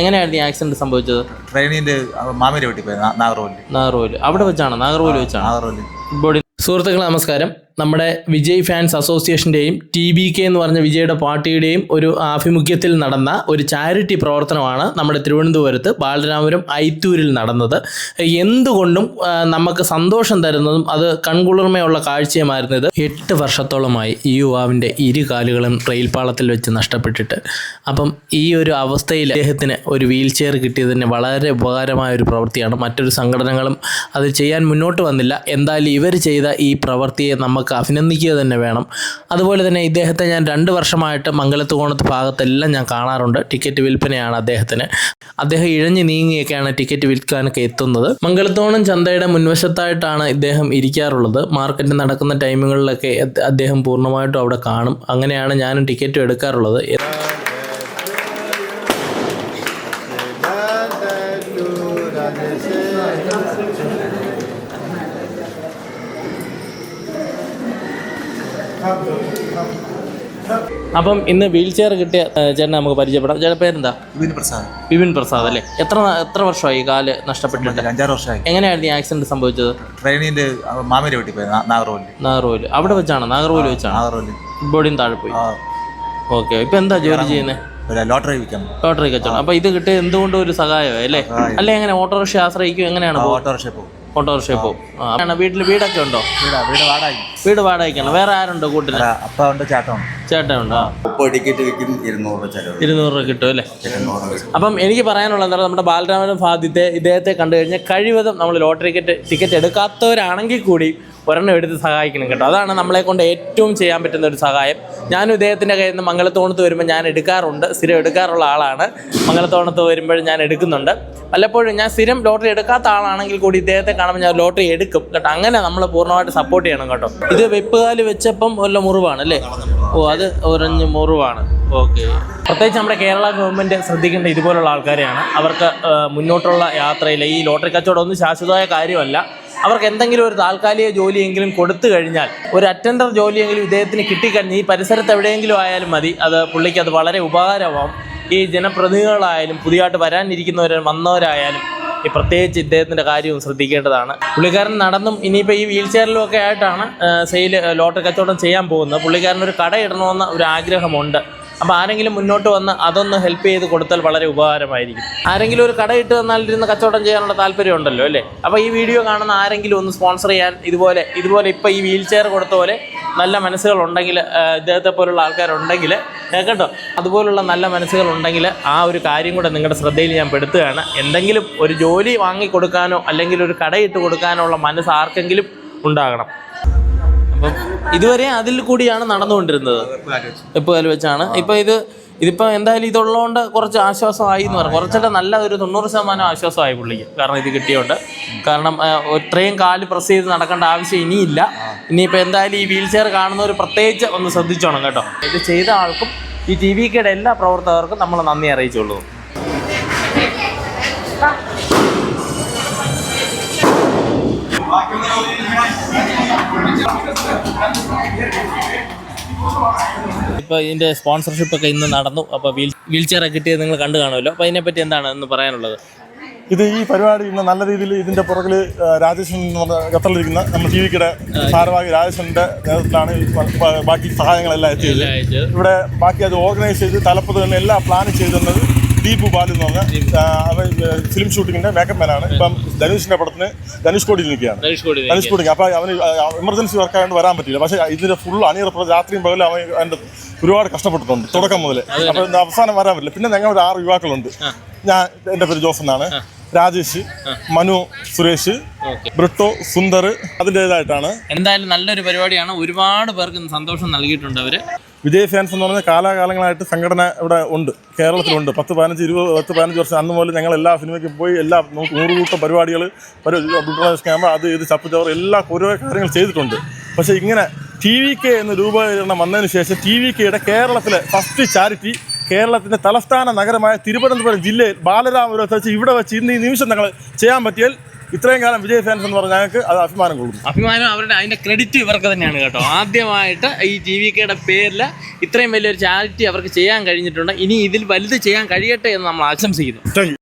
എങ്ങനെയായിരുന്നു ഈ ആക്സിഡന്റ് സംഭവിച്ചത്? ട്രെയിനിന്റെ മാമേരെ വീട്ടിൽ പോയി നാഗർവോലി നാഗർകോവിൽ അവിടെ വെച്ചാണ്? നാഗർകോവിൽ വെച്ചാണ്? നാഗർകോവിലിൽ ബോഡി സുഹൃത്തുക്കളെ നമസ്കാരം. നമ്മുടെ വിജയ് ഫാൻസ് അസോസിയേഷന്റെയും ടി ബി കെ എന്ന് പറഞ്ഞ വിജയുടെ പാർട്ടിയുടെയും ഒരു ആഭിമുഖ്യത്തിൽ നടന്ന ഒരു ചാരിറ്റി പ്രവർത്തനമാണ് നമ്മുടെ തിരുവനന്തപുരത്ത് ബാലരാമപുരം ഐത്തൂരിൽ നടന്നത്. എന്തുകൊണ്ടും നമുക്ക് സന്തോഷം തരുന്നതും അത് കൺകുളിർമയുള്ള കാഴ്ചയുമായിരുന്നു ഇത്. എട്ട് വർഷത്തോളമായി ഈ യുവാവിന്റെ ഇരു കാലുകളും റെയിൽപാളത്തിൽ വെച്ച് നഷ്ടപ്പെട്ടിട്ട്. അപ്പം ഈ ഒരു അവസ്ഥയിൽ അദ്ദേഹത്തിന് ഒരു വീൽ ചെയർ കിട്ടിയതിന് വളരെ ഉപകാരമായ ഒരു പ്രവൃത്തിയാണ്. മറ്റൊരു സംഘടനകളും അത് ചെയ്യാൻ മുന്നോട്ട് വന്നില്ല. എന്തായാലും ഇവർ ചെയ്ത ഈ പ്രവൃത്തിയെ നമുക്ക് അഭിനന്ദിക്കുക തന്നെ വേണം. അതുപോലെ തന്നെ ഇദ്ദേഹത്തെ ഞാൻ രണ്ട് വർഷമായിട്ട് മംഗലത്ത് കോണത്ത് ഭാഗത്തെല്ലാം ഞാൻ കാണാറുണ്ട്. ടിക്കറ്റ് വിൽപ്പനയാണ് അദ്ദേഹത്തിന്. അദ്ദേഹം ഇഴഞ്ഞു നീങ്ങിയൊക്കെയാണ് ടിക്കറ്റ് വിൽക്കാനൊക്കെ എത്തുന്നത്. മംഗലത്തോണം ചന്തയുടെ മുൻവശത്തായിട്ടാണ് ഇദ്ദേഹം ഇരിക്കാറുള്ളത്. മാർക്കറ്റ് നടക്കുന്ന ടൈമുകളിലൊക്കെ അദ്ദേഹം പൂർണമായിട്ടും അവിടെ കാണും. അങ്ങനെയാണ് ഞാനും ടിക്കറ്റും എടുക്കാറുള്ളത്. അപ്പം ഇന്ന് വീൽ ചെയർ കിട്ടിയ ചേട്ടനെ നമുക്ക് പരിചയപ്പെടാം. ചേട്ടൻ പേരെന്താ? വിപിൻ പ്രസാദ്. വിപിൻ പ്രസാദ് അല്ലേ? എത്ര എത്ര വർഷമായി കാൽ നഷ്ടപ്പെട്ടിട്ട്? അഞ്ചാറ് വർഷമായി. എങ്ങനെയായിരുന്നു ഈ ആക്സിഡന്റ് സംഭവിച്ചത്? ട്രെയിനിന്റെ മാമേരി വീട്ടിൽ പോയി നാഗർവോലി നാഗർകോവിൽ അവിടെ വെച്ചാണ്? നാഗർകോവിൽ വെച്ചാണ്? നാഗർവോലി ബോഡിയും താഴെ പോയി. ഓക്കെ. ഇപ്പൊ എന്താ ജോലി ചെയ്യുന്നത് ലോട്ടറി വിൽക്കാം ലോട്ടറി കച്ചവടം. അപ്പൊ ഇത് കിട്ടിയ എന്തുകൊണ്ടും ഒരു സഹായമായി അല്ലേ? എങ്ങനെ ഓട്ടോറിക്ഷ ആശ്രയിക്കും എങ്ങനെയാണ് ഓട്ടോറിക്ഷ പോകും. ഓട്ടോറിക്ഷ പോകും. ആ വീട്ടിൽ വീടൊക്കെ ഉണ്ടോ? വീട് വീട് വാടക വീട് വാടകയ്ക്കാണ്? വേറെ ആരുണ്ടോ കൂട്ടിൽ അപ്പ ഉണ്ട് ചേട്ടനുണ്ടോ? ആ. മുപ്പത് ടിക്കറ്റ് വിൽക്കും ഇരുന്നൂറ് രൂപ ചെലവ്. ഇരുന്നൂറ് രൂപ കിട്ടും അല്ലേ? ഇരുന്നൂറ് രൂപ അപ്പം എനിക്ക് പറയാനുള്ളത് എന്താ നമ്മുടെ ബാലരാമനും ഫാദിത്തെ ഇദ്ദേഹത്തെ കണ്ടു കഴിഞ്ഞാൽ കഴിവതും നമ്മൾ ലോട്ടറി ടിക്കറ്റ് ടിക്കറ്റ് എടുക്കാത്തവരാണെങ്കിൽ കൂടി ഒരെണ്ണം എടുത്ത് സഹായിക്കണം കേട്ടോ. അതാണ് നമ്മളെ കൊണ്ട് ഏറ്റവും ചെയ്യാൻ പറ്റുന്ന ഒരു സഹായം. ഞാനും ഇദ്ദേഹത്തിന്റെ കയ്യിൽ നിന്ന് മംഗളത്തോണത്ത് വരുമ്പോൾ ഞാൻ എടുക്കാറുണ്ട്. സ്ഥിരം എടുക്കാറുള്ള ആളാണ്. മംഗളത്തോണത്ത് വരുമ്പോഴും ഞാൻ എടുക്കുന്നുണ്ട്. പലപ്പോഴും ഞാൻ സ്ഥിരം ലോട്ടറി എടുക്കാത്ത ആളാണെങ്കിൽ കൂടി ഇദ്ദേഹത്തെ കാണുമ്പോൾ ഞാൻ ലോട്ടറി എടുക്കും. കേട്ടോ അങ്ങനെ നമ്മൾ പൂർണമായിട്ട് സപ്പോർട്ട് ചെയ്യണം കേട്ടോ. ഇത് വെപ്പുകാൽ വെച്ചപ്പം വല്ല മുറിവാണ് അല്ലേ? ഓ അത് ഒരഞ്ഞ് മുറിവാണ്. ഓക്കെ. പ്രത്യേകിച്ച് നമ്മുടെ കേരള ഗവൺമെന്റ് ശ്രദ്ധിക്കേണ്ട ഇതുപോലുള്ള ആൾക്കാരെയാണ്. അവർക്ക് മുന്നോട്ടുള്ള യാത്രയിൽ ഈ ലോട്ടറി കച്ചവടം ഒന്നും ശാശ്വതമായ കാര്യമല്ല. അവർക്ക് എന്തെങ്കിലും ഒരു താൽക്കാലിക ജോലിയെങ്കിലും കൊടുത്തു കഴിഞ്ഞാൽ ഒരു അറ്റൻഡർ ജോലിയെങ്കിലും ഇദ്ദേഹത്തിന് കിട്ടിക്കഴിഞ്ഞ് ഈ പരിസരത്ത് എവിടെയെങ്കിലും ആയാലും മതി. അത് പുള്ളിക്ക് അത് വളരെ ഉപകാരമാവും. ഈ ജനപ്രതിനിധികളായാലും പുതിയതായിട്ട് വരാനിരിക്കുന്നവർ വന്നവരായാലും ഈ പ്രത്യേകിച്ച് ഇദ്ദേഹത്തിന്റെ കാര്യവും ശ്രദ്ധിക്കേണ്ടതാണ്. പുള്ളിക്കാരൻ നടന്നും ഇനിയിപ്പോൾ ഈ വീൽ ഒക്കെ ആയിട്ടാണ് സെയിൽ ലോട്ടറി കച്ചവടം ചെയ്യാൻ പോകുന്നത്. പുള്ളിക്കാരൻ ഒരു കട ഇടണമെന്ന ഒരു ആഗ്രഹമുണ്ട്. അപ്പോൾ ആരെങ്കിലും മുന്നോട്ട് വന്ന് അതൊന്ന് ഹെൽപ്പ് ചെയ്ത് കൊടുത്താൽ വളരെ ഉപകാരമായിരിക്കും. ആരെങ്കിലും ഒരു കട ഇട്ട് തന്നാൽ ഇരുന്ന് കച്ചവടം ചെയ്യാനുള്ള താല്പര്യം ഉണ്ടല്ലോ അല്ലേ? അപ്പോൾ ഈ വീഡിയോ കാണുന്ന ആരെങ്കിലും ഒന്ന് സ്പോൺസർ ചെയ്യാൻ ഇതുപോലെ ഇതുപോലെ ഇപ്പോൾ ഈ വീൽ ചെയർ കൊടുത്ത പോലെ നല്ല മനസ്സുകളുണ്ടെങ്കിൽ ഇദ്ദേഹത്തെ പോലുള്ള ആൾക്കാരുണ്ടെങ്കിൽ കേട്ടോ? അതുപോലുള്ള നല്ല മനസ്സുകളുണ്ടെങ്കിൽ ആ ഒരു കാര്യം കൂടെ നിങ്ങളുടെ ശ്രദ്ധയിൽ ഞാൻ പെടുത്തുകയാണ്. എന്തെങ്കിലും ഒരു ജോലി വാങ്ങിക്കൊടുക്കാനോ അല്ലെങ്കിൽ ഒരു കടയിട്ട് കൊടുക്കാനോ ഉള്ള മനസ്സ് ആർക്കെങ്കിലും ഉണ്ടാകണം. അപ്പം ഇതുവരെ അതിൽ കൂടിയാണ് നടന്നുകൊണ്ടിരുന്നത്. എപ്പോൾ വെച്ചാണ്. ഇപ്പം ഇത് ഇതിപ്പോൾ എന്തായാലും ഇതുള്ളതുകൊണ്ട് കുറച്ച് ആശ്വാസമായി എന്ന് പറഞ്ഞു കുറച്ചൊക്കെ നല്ല ഒരു തൊണ്ണൂറ് ശതമാനം ആശ്വാസമായി പുള്ളിക്ക്. കാരണം ഇത് കിട്ടിയോണ്ട്. കാരണം ഇത്രയും കാൽ പ്രസ് ചെയ്ത് നടക്കേണ്ട ആവശ്യം ഇനിയില്ല. ഇനിയിപ്പോൾ എന്തായാലും ഈ വീൽ ചെയർ കാണുന്നവർ പ്രത്യേകിച്ച് ഒന്ന് ശ്രദ്ധിച്ചോണം കേട്ടോ. ഇത് ചെയ്ത ആൾക്കും ഈ ടി വി എല്ലാ പ്രവർത്തകർക്കും നമ്മൾ നന്ദി അറിയിച്ചുള്ളൂ. ഇപ്പോൾ ഇതിന്റെ സ്പോൺസർഷിപ്പ് ഒക്കെ ഇന്ന് നടന്നു. അപ്പോൾ വീൽ വീൽ ചെയർ കിട്ടിയത് നിങ്ങൾ കണ്ടു കാണുമല്ലോ. അപ്പോൾ ഇതിനെപ്പറ്റി എന്താണ് എന്ന് പറയാനുള്ളത്? ഇത് ഈ പരിപാടി ഇന്ന് നല്ല രീതിയിൽ ഇതിന്റെ പുറകിൽ രാജേഷൻ എന്ന് പറഞ്ഞ ഖത്തറിലിരിക്കുന്ന നമ്മുടെ ടി വിക്കിടെ ഭാരവാഹി രാജേഷന്റെ നേതൃത്വത്തിലാണ് ബാക്കി സഹായങ്ങളെല്ലാം എത്തിയത്. ഇവിടെ ബാക്കി അത് ഓർഗനൈസ് ചെയ്ത് തലപ്പത്ത് തന്നെ എല്ലാം പ്ലാൻ ചെയ്തു തന്നത് ദീപു ബാലു എന്ന് പറഞ്ഞ അവൻ ഫിലിം ഷൂട്ടിങ്ങിന്റെ മേക്കപ്പ് മാനാണ് ഇപ്പം ധനുഷിന്റെ പടത്തിന് ധനുഷ് കോടി നിൽക്കുകയാണ്. ധനുഷ് കോടി അപ്പൊ അവന് എമർജൻസി വർക്ക് ആയതുകൊണ്ട് വരാൻ പറ്റില്ല പക്ഷേ ഇതിന്റെ ഫുൾ അണിയറ രാത്രിയും പകലും അവൻ അതിന്റെ ഒരുപാട് കഷ്ടപ്പെട്ടിട്ടുണ്ട് തുടക്കം മുതൽ അപ്പൊ അവസാനം വരാൻ പറ്റില്ല. പിന്നെ ഞങ്ങൾ ഒരു ആറ് യുവാക്കളുണ്ട്. ഞാൻ എന്റെ പേര് ജോസ് എന്നാണ്. രാജേഷ് മനു സുരേഷ് ബ്രിട്ടോ സുന്ദർ അതിന്റെതായിട്ടാണ്. എന്തായാലും നല്ലൊരു പരിപാടിയാണ്. ഒരുപാട് പേർക്ക് സന്തോഷം നൽകിയിട്ടുണ്ട് അവർ. വിജയ് ഫാൻസ് എന്ന് പറഞ്ഞാൽ കാലാകാലങ്ങളായിട്ട് സംഘടന ഇവിടെ ഉണ്ട്. കേരളത്തിലുണ്ട്. പത്ത് പതിനഞ്ച് ഇരുപത് പത്ത് പതിനഞ്ച് വർഷം അന്ന് മുതൽ ഞങ്ങൾ എല്ലാ സിനിമയ്ക്കും പോയി എല്ലാ നൂ- നൂറ് കൂട്ടം പരിപാടികൾ ക്യാമറ അത് ഇത് ചപ്പുചവർ എല്ലാ ഓരോ കാര്യങ്ങൾ ചെയ്തിട്ടുണ്ട്. പക്ഷേ ഇങ്ങനെ ടി വി കെ എന്ന രൂപീകരണം വന്നതിന് ശേഷം ടി വി കെയുടെ കേരളത്തിലെ ഫസ്റ്റ് ചാരിറ്റി കേരളത്തിന്റെ തലസ്ഥാന നഗരമായ തിരുവനന്തപുരം ജില്ലയിൽ ബാലരാമപുരത്ത് വെച്ച് ഇവിടെ വെച്ച് ഇന്ന് ഈ നിമിഷം ഞങ്ങൾ ചെയ്യാൻ പറ്റിയാൽ ഇത്രയും കാലം വിജയ് ഫാൻസ് എന്ന് പറഞ്ഞാൽ ഞങ്ങൾക്ക് അത് അഭിമാനം കൊള്ളുന്നു. അഭിമാനം അവരുടെ അതിന്റെ ക്രെഡിറ്റ് ഇവർക്ക് തന്നെയാണ് കേട്ടോ. ആദ്യമായിട്ട് ഈ ടി വി കെയുടെ പേരിൽ ഇത്രയും വലിയൊരു ചാരിറ്റി അവർക്ക് ചെയ്യാൻ കഴിഞ്ഞിട്ടുണ്ട്. ഇനി ഇതിൽ വലുത് ചെയ്യാൻ കഴിയട്ടെ എന്ന് നമ്മൾ ആശംസിക്കുന്നു.